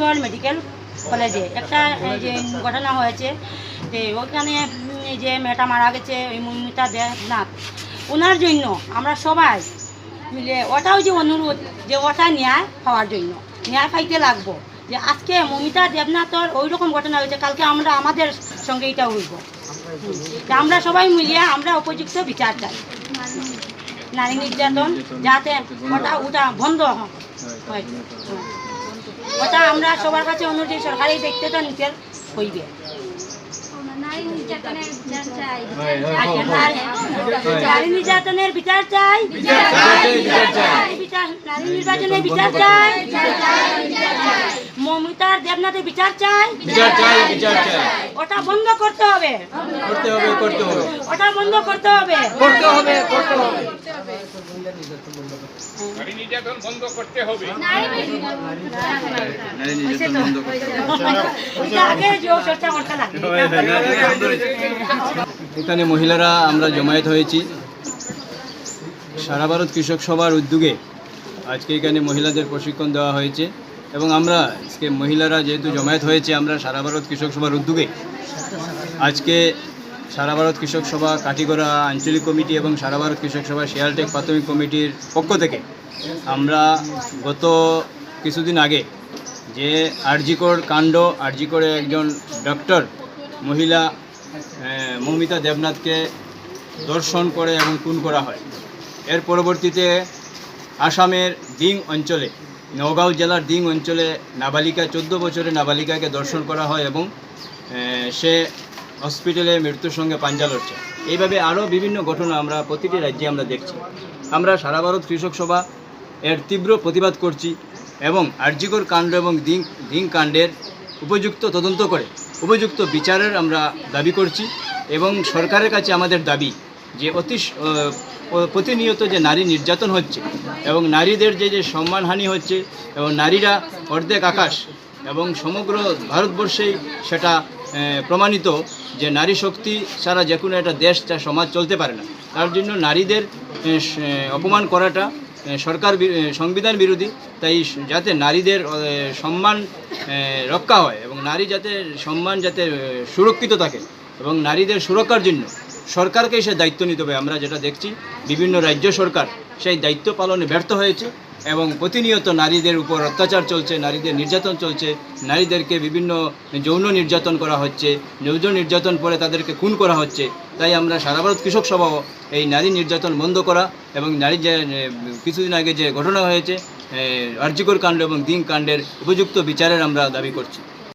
RG Kar medical কলেজে একটা এই যে ঘটনা হয়েছে যে ওখানে এই যে মেয়েটা মারা গেছে ওই মমিতা দেবনাথ। ওনার জন্য আমরা সবাই মিলে ওটাও যে অনুরোধ যে ওটা ন্যায় হওয়ার জন্য ন্যায় পাইতে লাগবো যে আজকে মমিতা দেবনাথর ওই রকম ঘটনা হয়েছে কালকে আমরা আমাদের সঙ্গে এটা হইব। আমরা সবাই মিলিয়ে আমরা উপযুক্ত বিচার চাই। নারী নির্যাতন যাতে ওটা ওটা বন্ধ হয়। হয়। হুম। ওটা আমরা সবার কাছে অনুরোধ করি, সরকারি দেখতে তো নিতে হইবে। নারী নির্যাতনের বিচার চাই। নারী- নারী নির্যাতনের বিচার চাই নারী নির্বাচনের বিচার চাই। মমিতার দেবনাথের বিচার চাই? বিচার চাই বিচার চাই। ওটা বন্ধ করতে হবে। করতে হবে করতে হবে। ওটা বন্ধ করতে হবে। করতে হবে করতে হবে। নারী নির্যাতন বন্ধ করতে হবে। নারী নির্যাতন বন্ধ করতে ওইটা আগে যে চর্চা করতে এখানে মহিলারা আমরা জমায়েত হয়েছি। সারা ভারত কৃষক সভার উদ্যোগে আজকে এখানে মহিলাদের প্রশিক্ষণ দেওয়া হয়েছে। এবং আমরা আজকে মহিলারা যেহেতু জমায়েত হয়েছে, আমরা সারা ভারত কৃষক সভার উদ্যোগে আজকে সারা ভারত কৃষক সভা কাটিগড়া আঞ্চলিক কমিটি এবং সারা ভারত কৃষক সভা শিয়ালটেক প্রাথমিক কমিটির পক্ষ থেকে আমরা গত কিছুদিন আগে যে আরজিকর কাণ্ড, আরজিকরে একজন ডক্টর মহিলা মৌমিতা দেবনাথকে দর্শন করে এবং খুন করা হয়। এর পরবর্তীতে আসামের দিং অঞ্চলে নগাঁও জেলার দিং অঞ্চলে নাবালিকা, চোদ্দ বছরের নাবালিকাকে দর্শন করা হয় এবং সে হসপিটালে মৃত্যুর সঙ্গে পাঞ্জা লড়ছে। এইভাবে আরও বিভিন্ন ঘটনা আমরা প্রতিটি রাজ্যে আমরা দেখছি। আমরা সারা ভারত কৃষক সভা এর তীব্র প্রতিবাদ করছি এবং আর্যিকর কাণ্ড এবং দিং দিং কাণ্ডের উপযুক্ত তদন্ত করে, উপযুক্ত বিচারের আমরা দাবি করছি এবং সরকারের কাছে আমাদের দাবি যে অতি প্রতিনিয়ত যে নারী নির্যাতন হচ্ছে এবং নারীদের যে যে সম্মানহানি হচ্ছে এবং নারীরা অর্ধেক আকাশ এবং সমগ্র ভারতবর্ষেই সেটা প্রমাণিত যে নারী শক্তি ছাড়া যে কোনো একটা দেশ তা সমাজ চলতে পারে না। তার জন্য নারীদের অপমান করাটা সরকার সংবিধান বিরোধী। তাই যাতে নারীদের সম্মান রক্ষা হয় এবং নারী যাতে সম্মান যাতে সুরক্ষিত থাকে এবং নারীদের সুরক্ষার জন্য সরকারকে সে দায়িত্ব নিতে হবে। আমরা যেটা দেখছি, বিভিন্ন রাজ্য সরকার সেই দায়িত্ব পালনে ব্যর্থ হয়েছে এবং প্রতিনিয়ত নারীদের উপর অত্যাচার চলছে, নারীদের নির্যাতন চলছে, নারীদেরকে বিভিন্ন যৌন নির্যাতন করা হচ্ছে, যৌন নির্যাতন পরে তাদেরকে খুন করা হচ্ছে। তাই আমরা সারা ভারত কৃষক সভাও এই নারী নির্যাতন বন্ধ করা এবং নারী যে কিছুদিন আগে যে ঘটনা হয়েছে আর্যিকর কাণ্ড এবং দিন কাণ্ডের উপযুক্ত বিচারের আমরা দাবি করছি।